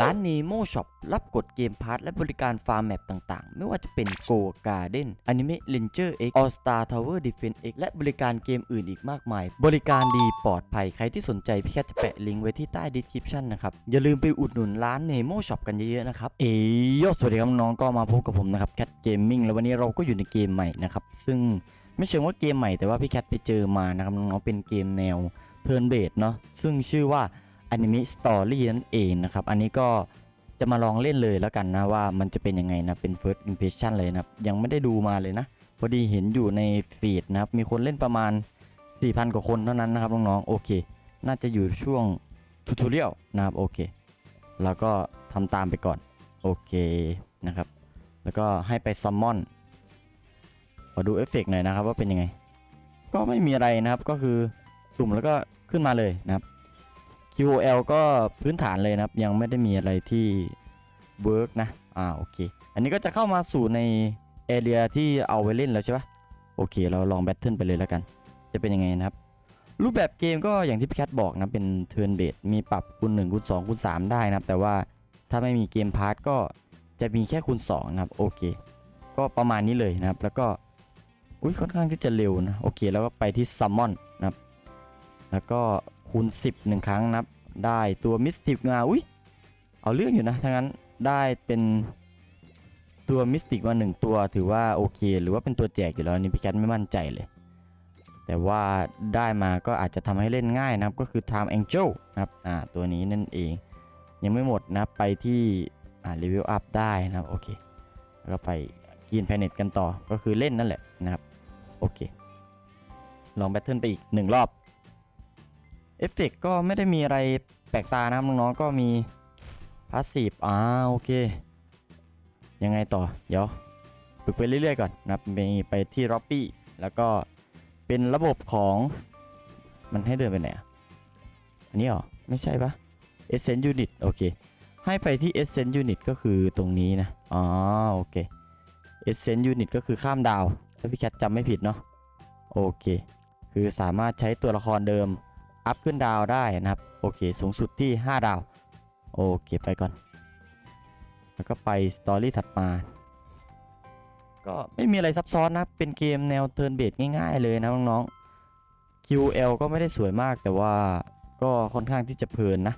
ร้าน Nemo Shop รับกดเกมพาร์ทและบริการฟาร์มแมปต่างๆ ไม่ว่าจะเป็น Go Garden Anime Ranger X All Star Tower Defense X และบริการเกมอื่นอีกมากมาย บริการดีปลอดภัย ใครที่สนใจพี่แคทจะแปะลิงก์ไว้ที่ใต้ description นะครับ อย่าลืมไปอุดหนุนร้าน Nemo Shop กันเยอะๆนะครับ เอ้ยสวัสดีครับน้องก็มาพบกับผมนะครับ Cat Gaming แล้ววันนี้เราก็อยู่ในเกมใหม่นะครับ ซึ่งไม่เชิงว่าเกมใหม่แต่ว่าพี่แคทไปเจอมานะครับน้องๆเป็นเกมแนว Turn Based เนาะซึ่งชื่อว่า Anime Story นั่นเองนะครับ อันนี้ก็จะมาลองเล่นเลยแล้วกันนะว่ามันจะเป็นยังไงนะ เป็น first impression เลยนะครับ ยังไม่ได้ดูมาเลยนะ พอดีเห็นอยู่ในฟีดนะครับ มีคนเล่นประมาณ 4,000 กว่าคนเท่านั้นนะครับน้องๆ โอเค น่าจะอยู่ช่วงทูทูเรียลนะครับ โอเคแล้วก็ทำตามไปก่อน โอเคนะครับ แล้วก็ให้ไปซัมมอน ขอดูเอฟเฟกต์หน่อยนะครับว่าเป็นยังไง ก็ไม่มีอะไรนะครับ ก็คือสุ่มแล้วก็ขึ้นมาเลยนะครับ QOL ก็พื้นฐานเลยนะครับ ยังไม่ได้มีอะไรที่เวิร์กนะ อ่าโอเค อันนี้ก็จะเข้ามาสู่ในเอเรียที่เอาไว้เล่นแล้วใช่ปะโอเค เราลองแบทเทิลไปเลยแล้วกัน จะเป็นยังไงนะครับ รูปแบบเกมก็อย่างที่พี่แคทบอกนะเป็นเทิร์นเบ d มีปรับคูณ1คูณ2คูณ3ได้นะครับ แต่ว่าถ้าไม่มีเกมพาร์ทก็จะมีแค่คูณ2นะครับโอเค ก็ประมาณนี้เลยนะครับ แล้วก็อุ้ยค่อนข้างที่จะเร็วนะโอเค แล้วก็ไปที่ซัมมอนนะครับ แล้วก็ คูณ 10หนึ่งครั้งนะครับได้ตัวมิสติกมาอุ้ยเอาเรื่องอยู่นะถ้างั้นได้เป็นตัวมิสติกมาหนึ่งตัวถือว่าโอเค หรือว่าเป็นตัวแจกอยู่แล้วนี่พี่แคทไม่มั่นใจเลย แต่ว่าได้มาก็อาจจะทำให้เล่นง่ายนะครับ ก็คือ Time Angel นะครับอ่าตัวนี้นั่นเอง ยังไม่หมดนะไปที่อ่า Level Up ได้นะครับโอเคแล้วก็ไปกินแพเน็ตกันต่อก็คือเล่นนั่นแหละนะครับโอเคลองแบทเทิลไปอีกหนึ่งรอบ เอฟเฟกก็ไม่ได้มีอะไรแปลกตานะครับน้องๆก็มีพาสซีฟอ่าโอเค ยังไงต่อ เดี๋ยวฝึกไปเรื่อยๆก่อนนะครับไปไปที่ล็อบบี้แล้วก็เป็นระบบของมันให้เดินไปไหนอะอันนี้หรอ ไม่ใช่ปะ Essence Unit โอเค ให้ไปที่ Essence Unit ก็คือตรงนี้นะ อ๋อ โอเค Essence Unit ก็คือข้ามดาว ถ้าพี่แคทจำไม่ผิดเนาะ โอเค คือสามารถใช้ตัวละครเดิม อัพขึ้นดาวได้นะครับ โอเค สูงสุดที่ 5 ดาว โอเค ไปก่อน แล้วก็ไปสตอรี่ถัดมา ก็ไม่มีอะไรซับซ้อนนะ เป็นเกมแนวเทิร์นเบ d ง่ายๆเลยนะน้องๆ QL ก็ไม่ได้สวยมากแต่ว่าก็ค่อนข้างที่จะเพลินนะ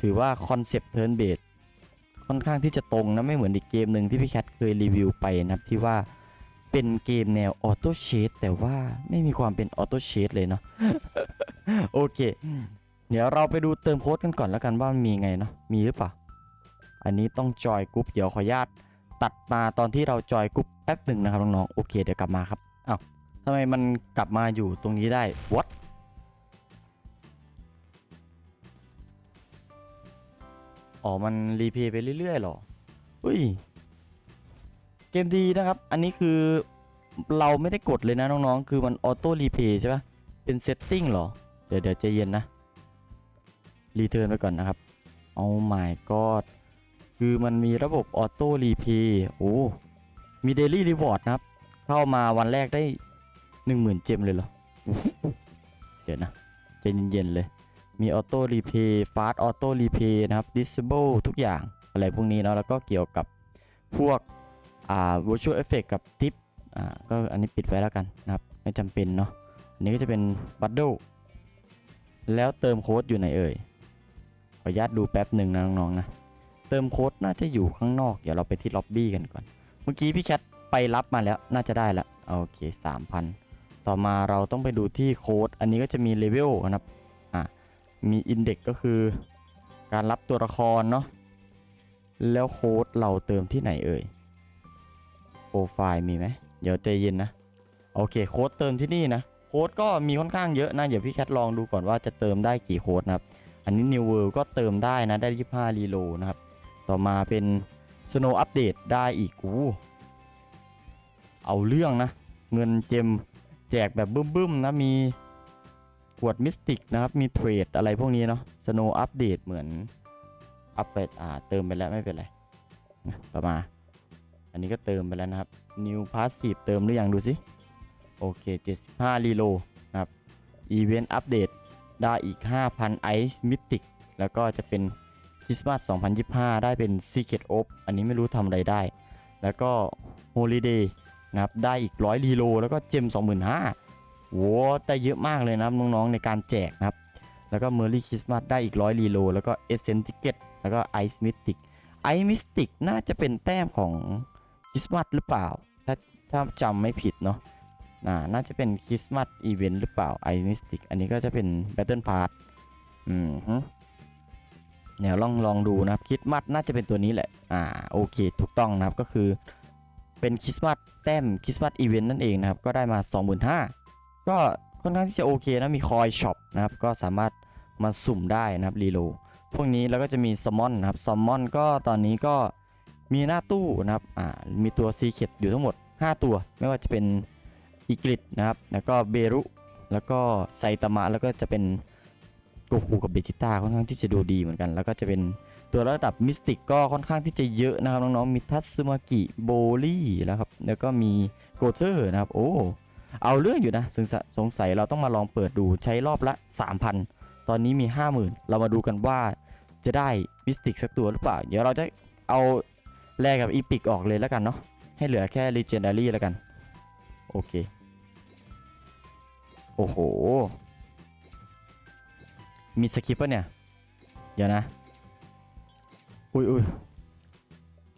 ถือว่าคอนเซปต์เทิร์นเบ d ค่อนข้างที่จะตรงนะ ไม่เหมือนอีกเกมหนึ่งที่พี่แคทเคยรีวิวไปนะครับที่ว่าเป็นเกมแนวออโต้เชดแต่ว่าไม่มีความเป็นออโต้เชดเลยเนาะ โอเค เดี๋ยวเราไปดูเติมโค้ดกันก่อนแล้วกันว่ามีไงเนาะมีหรือเปล่า อันนี้ต้องจอยกรุ๊ปเดี๋ยวขออนุญาตตัดมาตอนที่เราจอยกรุ๊ปแป๊บหนึ่งนะครับน้องๆโอเค เดี๋ยวกลับมาครับอ้าวทำไมมันกลับมาอยู่ตรงนี้ได้ what อ๋อ มันรีเพย์ไปเรื่อยๆหรอ อุ้ย เกมดีนะครับ อันนี้คือเราไม่ได้กดเลยนะน้องๆ คือมันออโต้รีเพย์ใช่ปะเป็นเซตติ้งเหรอ เดี๋ยวเดี๋ยวใจเย็นนะ รีเทิร์นไปก่อนนะครับโอ้ my god คือมันมีระบบออโต้รีเพย์โอ้ มีเดลี่รีวอร์ดนะครับ เข้ามาวันแรกได้ 10,000 เจมเลยเหรอ เดี๋ยวนะใจเย็นๆเลย มีออโต้รีเพย์ฟาสต์ออโต้รีเพย์นะครับ disable ทุกอย่างอะไรพวกนี้เนาะ แล้วก็เกี่ยวกับพวกอ่า virtual effect กับทิปอ่าก็อันนี้ปิดไว้แล้วกันนะครับ ไม่จำเป็นเนาะอันนี้ก็จะเป็นบัตโด แล้วเติมโค้ดอยู่ไหนเอ่ย ขออนุญาตดูแป๊บหนึ่งนะน้องๆนะ เติมโค้ดน่าจะอยู่ข้างนอก เดี๋ยวเราไปที่ล็อบบี้กันก่อน เมื่อกี้พี่แคทไปรับมาแล้ว น่าจะได้ล้วโอเค3,000ต่อมาเราต้องไปดูที่โค้ด อันนี้ก็จะมีเลเวลนะครับ อ่ามีอินเด็กก็คือ การรับตัวละครเนาะ แล้วโค้ดเราเติมที่ไหนเอ่ย โปรไฟล์มีไหม เดี๋ยวใจเย็นนะ โอเค โค้ดเติมที่นี่นะ โค้ดก็มีค่อนข้างเยอะนะ เดี๋ยวพี่แคทลองดูก่อนว่าจะเติมได้กี่โค้ดนะครับ อันนี้ New World ก็เติมได้นะ ได้ 25 รีโลนะครับ ต่อมาเป็น Snow Update ได้อีกอู้เอาเรื่องนะ เงินเจมแจกแบบบึ้มๆนะ มีขวดมิสติกนะครับ มีเทรดอะไรพวกนี้เนาะ Snow Update เหมือนอัปเดตอ่าเติมไปแล้วไม่เป็นไรนะต่อมา อันนี้ก็เติมไปแล้วนะครับ New Passive เติมหรือยังดูสิ โอเค 75 รีโลนะครับ Event Update ได้อีก 5,000 Ice Mythic แล้วก็จะเป็นคริสต์มาส 2025 ได้เป็น Secret of อันนี้ไม่รู้ทำอะไรได้ แล้วก็ Holiday นะครับได้อีก 100 รีโลแล้วก็เจม 25,000โว้ได้เยอะมากเลยนะครับน้องๆในการแจกนะครับ แล้วก็ Merry Christmas ได้อีก 100 รีโลแล้วก็ Essence Ticket แล้วก็ Ice Mystic Ice Mystic น่าจะเป็นแต้มของคริสต์มาสหรือเปล่า ถ้าถ้าจำไม่ผิดเนาะ น่าจะเป็นคริสต์มาสอีเวนต์หรือเปล่า Ice Mystic อันนี้ก็จะเป็น Battle Pass อืมฮึเดี๋ยวลองลองดูนะครับคริสต์มาสน่าจะเป็นตัวนี้แหละอ่าโอเคถูกต้องนะครับก็คือเป็นคริสต์มาสแต้มคริสต์มาสอีเวนต์นั่นเองนะครับก็ได้มา 25,000ก็ค่อนข้างที่จะโอเคนะมีคอยช็อปนะครับก็สามารถมาสุ่มได้นะครับรีโลพวกนี้แล้วก็จะมีซ m มอนนะครับซ m มอนก็ตอนนี้ก็มีหน้าตู้นะครับอ่ามีตัวซีเคดอยู่ทั้งหมด 5 ตัว ไม่ว่าจะเป็น อีกริดนะครับ แล้วก็เบรุ แล้วก็ไซตามะ แล้วก็จะเป็นโกคูกับเบจิต้าค่อนข้างที่จะดูดีเหมือนกัน แล้วก็จะเป็นตัวระดับมิสติกก็ค่อนข้างที่จะเยอะนะครับ น้องๆ มีทัสึมากิโบลี่แล้วครับ แล้วก็มีโกเทอร์นะครับ โอ้ เอาเรื่องอยู่นะ สงสัยสงสัยเราต้องมาลองเปิดดูใช้รอบละ 3,000 ตอนนี้มี 50,000 เรามาดูกันว่าจะได้มิสติกสักตัวหรือเปล่า เดี๋ยวเราจะเอาแลกกับอีพิกออกเลยแล้วกันเนาะ ให้เหลือแค่ Legendary แล้วกัน โอเค โอ้โห มีสคริปต์ปะเนี่ย เดี๋ยวนะ อุ้ยอุ้ย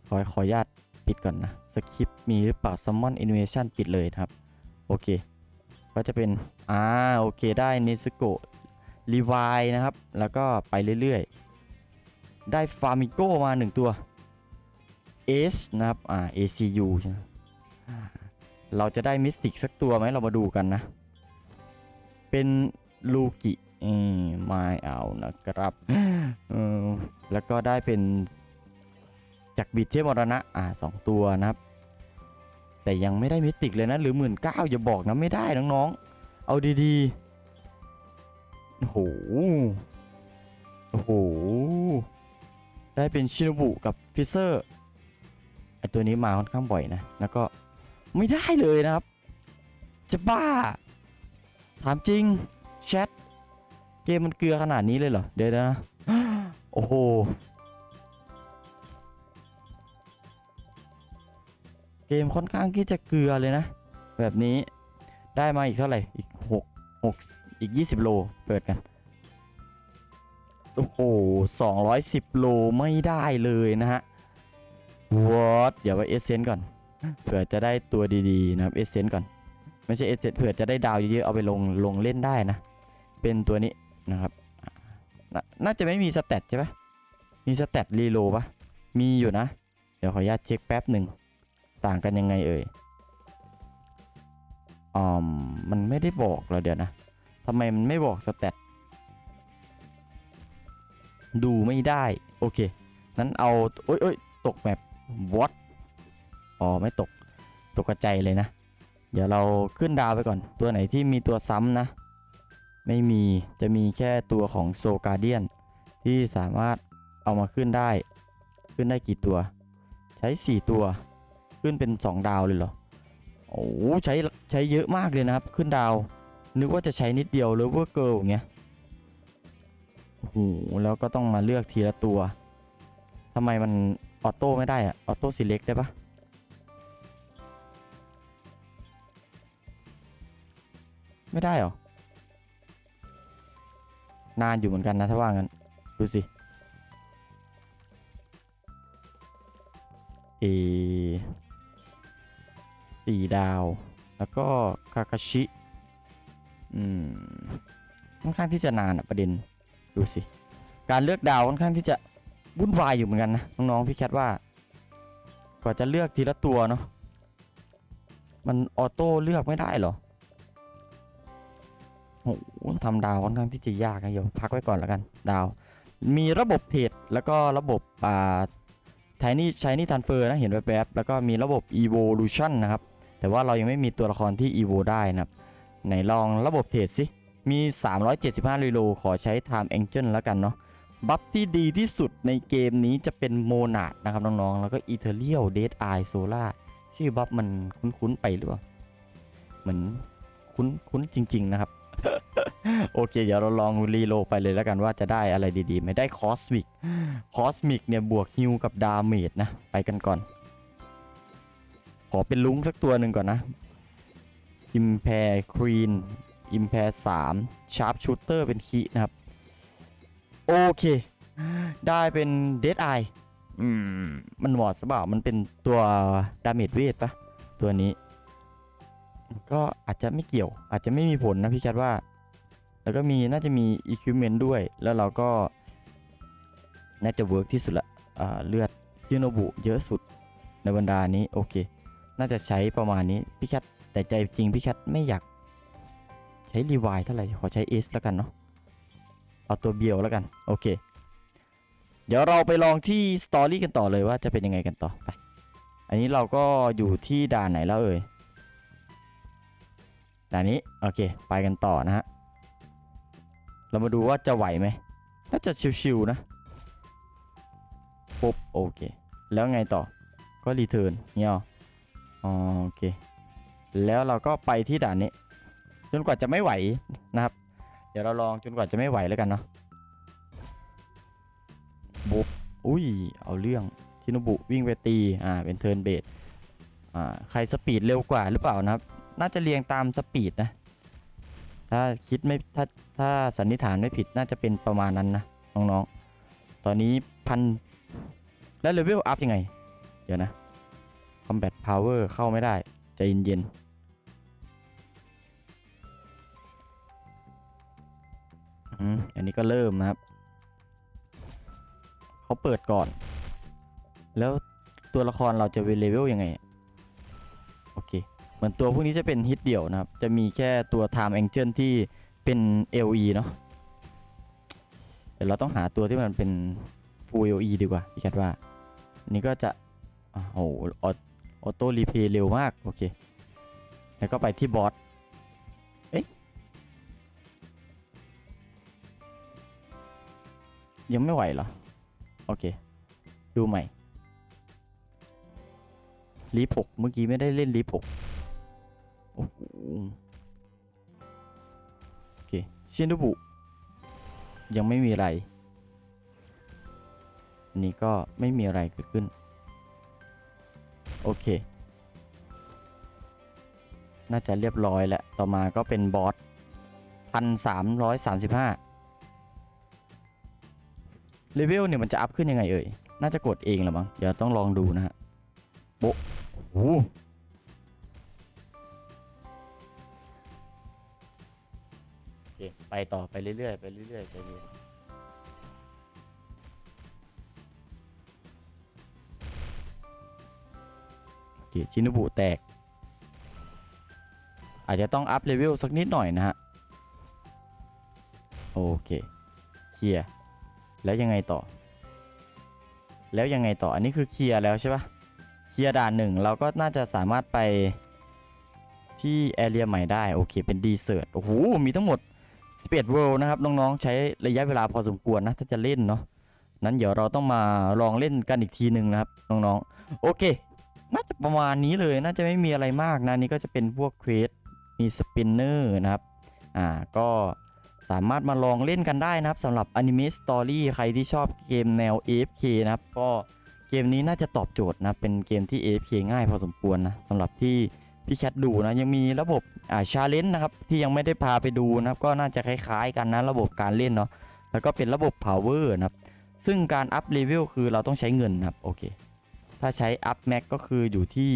ขอขออนุญาตปิดก่อนนะสคริปต์มีหรือเปล่า Summon Animation ปิดเลยนะครับ โอเค ก็จะเป็น อ่า โอเคได้เนสโกรีวายนะครับ แล้วก็ไปเรื่อยๆ ได้ฟาร์มิโกมาหนึ่งตัว H นะครับ อ่า ACU ใช่ไหมเราจะได้มิสติกสักตัวไหมเรามาดูกันนะ เป็นลูกิไม่เอานะครับออแล้วก็ได้เป็นจากบิดเทพมรณะอ่าสองตัวนะครับ แต่ยังไม่ได้มิติกเลยนะ หรือหมื่นเก้าอย่าบอกนะไม่ได้น้องๆ เอาดีๆ โอ้โห โอ้โห ได้เป็นชินบุกับฟิเซอร์ไอตัวนี้มาค่อนข้างบ่อยนะ แล้วก็ไม่ได้เลยนะครับ จะบ้า ถามจริงแชทเกมมันเกลือขนาดนี้เลยเหรอ เดี๋ยวนะ โอ้โห เกมค่อนข้างที่จะเกลือเลยนะ แบบนี้ได้มาอีกเท่าไหร่ อีก6 6อีก 20 โล เปิดกัน โอ้โห210 โลไม่ได้เลยนะฮะวอตเดี๋ยวไปเอเซนก่อน เผื่อจะได้ตัวดี ๆ นะครับเอเซนก่อน ไม่ใช่เอเซเผื่อจะได้ดาวเยอะๆเอาไปลงลงเล่นได้นะ เป็นตัวนี้นะครับนน่าจะไม่มีสแตทใช่ปะมีสแตทรีโลปะมีอยู่นะ เดี๋ยวขออนุญาตเช็คแป๊บหนึ่งต่างกันยังไงเอ่ยอ๋อมมันไม่ได้บอกเราเดี๋ยวนะทำไมมันไม่บอกสแตทดูไม่ได้โอเคนั้นเอาโอ้ยโอ้ยตกแบบ what อ๋อไม่ตกตกกระใจเลยนะ เดี๋ยวเราขึ้นดาวไปก่อน ตัวไหนที่มีตัวซ้ำนะ ไม่มีจะมีแค่ตัวของโซกาเดียนที่สามารถเอามาขึ้นได้ ขึ้นได้กี่ตัว ใช้ 4 ตัว ขึ้นเป็น 2 ดาวเลยเหรอโอ้โหใช้ใช้เยอะมากเลยนะครับ ขึ้นดาว นึกว่าจะใช้นิดเดียวเลยว่าเกิลอย่างเงี้ยโอ้โหแล้วก็ต้องมาเลือกทีละตัวทำไมมันออโต้ไม่ได้อะออโต้ซีเล็กได้ปะ ไม่ได้เหรอ นานอยู่เหมือนกันนะถ้าว่างั้น ดูสิ เอสี่ดาว แล้วก็คาคาชิ อืม ค่อนข้างที่จะนานอะประเด็น ดูสิ การเลือกดาวค่อนข้างที่จะวุ่นวายอยู่เหมือนกันนะ น้องๆพี่แคทว่า กว่าจะเลือกทีละตัวเนาะ มันออโต้เลือกไม่ได้เหรอ โอ้ทำดาวค่อนข้างที่จะยากนะเดี๋ยวพักไว้ก่อนแล้วกันดาว มีระบบเทรดแล้วก็ระบบอ่าไทนี่ใช้นี่ทันเฟอร์นะเห็นแวบๆแล้วก็มีระบบ evolution นะครับ แต่ว่าเรายังไม่มีตัวละครที่ evo ได้นะครับไหนลองระบบเทรดสิ มี 375รีโลขอใช้ time angel แล้วกันเนาะ บัฟที่ดีที่สุดในเกมนี้จะเป็นโมนาดนะครับน้องๆ แล้วก็อีเทเรียลเดดไอโซล่าชื่อบัฟมันคุ้นๆ ไปหรือเปล่า เหมือนคุ้นคุ้นจริง ๆ นะครับ โอเค เดี๋ยวเราลองรีโลไปเลยแล้วกันว่าจะได้อะไรดีๆ ไม่ได้คอสมิกคอสมิกเนี่ยบวกฮิวกับดาเมจนะ ไปกันก่อน ขอเป็นลุงสักตัวหนึ่งก่อนนะอิมแพร์ครีนอิมแพร์สามชาร์ปชูเตอร์เป็นคีย์นะครับ โอเค ได้เป็นเดดไออืมมันเหมาะสบามันเป็นตัวดาเมจเวทปะตัวนี้ ก็อาจจะไม่เกี่ยว อาจจะไม่มีผลนะพี่แคทว่า แล้วก็มีน่าจะมี equipment ด้วย แล้วเราก็ น่าจะเวิร์กที่สุดละเลือดฮิโนบุเยอะสุดในบรรดานี้โอเค น่าจะใช้ประมาณนี้พี่แคทแต่ใจจริงพี่แคทไม่อยากใช้รีวายเท่าไหร่ขอใช้เอสแล้วกันเนาะเอาตัวเบียวแล้วกันโอเค เดี๋ยวเราไปลองที่สตอรี่กันต่อเลยว่าจะเป็นยังไงกันต่อไปอันนี้เราก็อยู่ที่ด่านไหนแล้วเอ่ย ด่านนี้โอเค ไปกันต่อนะฮะ เรามาดูว่าจะไหวไหมน่าจะชิวๆนะปุ๊บโอเค แล้วไงต่อก็รีเทิร์นเนี่ยโอเค แล้วเราก็ไปที่ด่านนี้ จนกว่าจะไม่ไหวนะครับ เดี๋ยวเราลองจนกว่าจะไม่ไหวแล้วกันเนาะบุ๊บอุ้ย เอาเรื่องชินบุวิ่งไปตี อ่า เป็นเทิร์นเบสอ่า ใครสปีดเร็วกว่าหรือเปล่านะครับ น่าจะเรียงตามสปีดนะ ถ้าคิดไม่ถ้าถ้าสันนิษฐานไม่ผิดน่าจะเป็นประมาณนั้นนะน้องๆ ตอนนี้พันแล้วเลเวลอัพยังไง เดี๋ยวนะ Combat Power เข้าไม่ได้ใจเย็นๆอันนี้ก็เริ่มนะครับ เขาเปิดก่อน แล้วตัวละครเราจะเป็นเลเวลยังไง เหมือนตัวพวกนี้จะเป็นฮิตเดี่ยวนะครับ จะมีแค่ตัว Time Angel ที่เป็น LE เนาะเดี๋ยวเราต้องหาตัวที่มันเป็น Full LE ดีกว่าพี่แคทว่านนี้ก็จะโอ้โหออโต้รีเพย์เร็วมาก โอเค แล้วก็ไปที่บอสเอ๊ะยังไม่ไหวเหรอ โอเค ดูใหม่รีพกเมื่อกี้ไม่ได้เล่นรีพก อ้โหโอเคชินดุบุ ยังไม่มีอะไร อันนี้ก็ไม่มีอะไรเกิดขึ้น โอเค น่าจะเรียบร้อยแล้ว ต่อมาก็เป็นบอสพันสามร้อยสามสิบห้าเลเวลเนี่ยมันจะอัพขึ้นยังไงเอ่ย น่าจะกดเองแหละมั้ง เดี๋ยวต้องลองดูนะฮะ โบ๊ะโอ้ ไปต่อไปเรื่อยๆไปเรื่อยๆใจเย็นโอเคชินุบุแตก อาจจะต้องอัพเลเวลสักนิดหน่อยนะฮะ โอเคเคลียร์แล้วยังไงต่อ แล้วยังไงต่ออันนี้คือเคลียร์แล้วใช่ปะเคลียร์ด่านหนึ่งเราก็น่าจะสามารถไปที่แอเรียใหม่ได้ โอเค เป็นดีเซิร์ตโอ้โห มีทั้งหมด 11 World นะครับน้องๆ ใช้ระยะเวลาพอสมควรนะ ถ้าจะเล่นเนาะนั้นเดี๋ยวเราต้องมาลองเล่นกันอีกทีหนึ่งนะครับน้องๆ โอเค น่าจะประมาณนี้เลยน่าจะไม่มีอะไรมากนะนี่ก็จะเป็นพวกเควสมีสปินเนอร์นะครับอ่าก็สามารถมาลองเล่นกันได้นะครับสำหรับ Anime Story ใครที่ชอบเกมแนว AFK นะครับ ก็เกมนี้น่าจะตอบโจทย์นะ เป็นเกมที่ AFK ง่ายพอสมควรนะสำหรับที่ พี่แคทดูนะยังมีระบบอ่าชาเลนจ์นะครับที่ยังไม่ได้พาไปดูนะครับก็น่าจะคล้ายๆกันนะระบบการเล่นเนาะแล้วก็เป็นระบบ power นะครับซึ่งการอัพเลเวลคือเราต้องใช้เงินนะครับโอเคถ้าใช้อัพแม็กก็คืออยู่ที่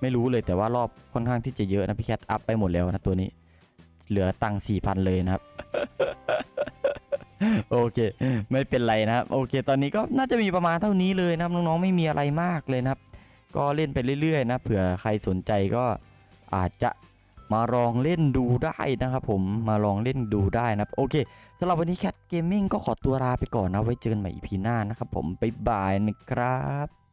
ไม่รู้เลยแต่ว่ารอบค่อนข้างที่จะเยอะนะพี่แคทอัพไปหมดแล้วนะตัวนี้ เหลือตังค์สี่พันเลยนะครับ โอเค ไม่เป็นไรนะครับ โอเค ตอนนี้ก็น่าจะมีประมาณเท่านี้เลยนะครับน้องๆไม่มีอะไรมากเลยนะครับ ก็เล่นไปเรื่อยๆนะเผื่อใครสนใจก็อาจจะมาลองเล่นดูได้นะครับผมมาลองเล่นดูได้นะครับโอเคสำหรับวันนี้แคทเกมมิ่งก็ขอตัวลาไปก่อนนะไว้เจอกันใหม่อีพีหน้านะครับผมบ๊ายบายนะครับ